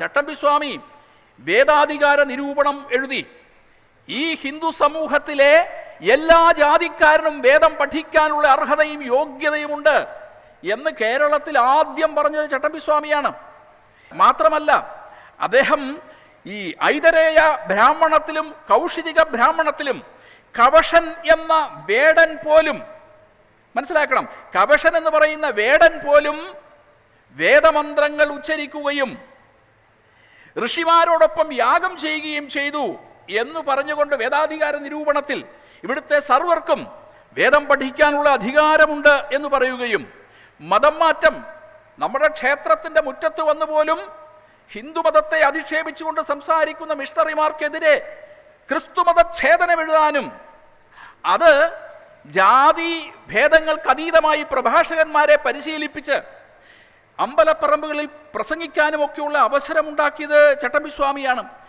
ചട്ടമ്പിസ്വാമി വേദാധികാര നിരൂപണം എഴുതി. ഈ ഹിന്ദു സമൂഹത്തിലെ എല്ലാ ജാതിക്കാരനും വേദം പഠിക്കാനുള്ള അർഹതയും യോഗ്യതയുമുണ്ട് എന്ന് കേരളത്തിൽ ആദ്യം പറഞ്ഞത് ചട്ടമ്പിസ്വാമിയാണ്. മാത്രമല്ല അദ്ദേഹം ഈ ഐതരേയ ബ്രാഹ്മണത്തിലും കൗഷിതിക ബ്രാഹ്മണത്തിലും കവശൻ എന്ന വേടൻ പോലും മനസ്സിലാക്കണം. കവശൻ എന്ന് പറയുന്ന വേടൻ പോലും വേദമന്ത്രങ്ങൾ ഉച്ചരിക്കുകയും ഋഷിമാരോടൊപ്പം യാഗം ചെയ്യുകയും ചെയ്തു എന്ന് പറഞ്ഞുകൊണ്ട് വേദാധികാര നിരൂപണത്തിൽ ഇവിടുത്തെ സർവർക്കും വേദം പഠിക്കാനുള്ള അധികാരമുണ്ട് എന്ന് പറയുകയും മതം മാറ്റം നമ്മുടെ ക്ഷേത്രത്തിന്റെ മുറ്റത്ത് വന്നു പോലും ഹിന്ദുമതത്തെ അധിക്ഷേപിച്ചുകൊണ്ട് സംസാരിക്കുന്ന മിഷണറിമാർക്കെതിരെ ക്രിസ്തുമത ഛേദനം എഴുതാനും അത് ജാതി ഭേദങ്ങൾക്ക് അതീതമായി പ്രഭാഷകന്മാരെ പരിശീലിപ്പിച്ച് അമ്പലപ്പറമ്പുകളിൽ പ്രസംഗിക്കാനുമൊക്കെയുള്ള അവസരമുണ്ടാക്കിയത് ചട്ടമ്പിസ്വാമിയാണ്.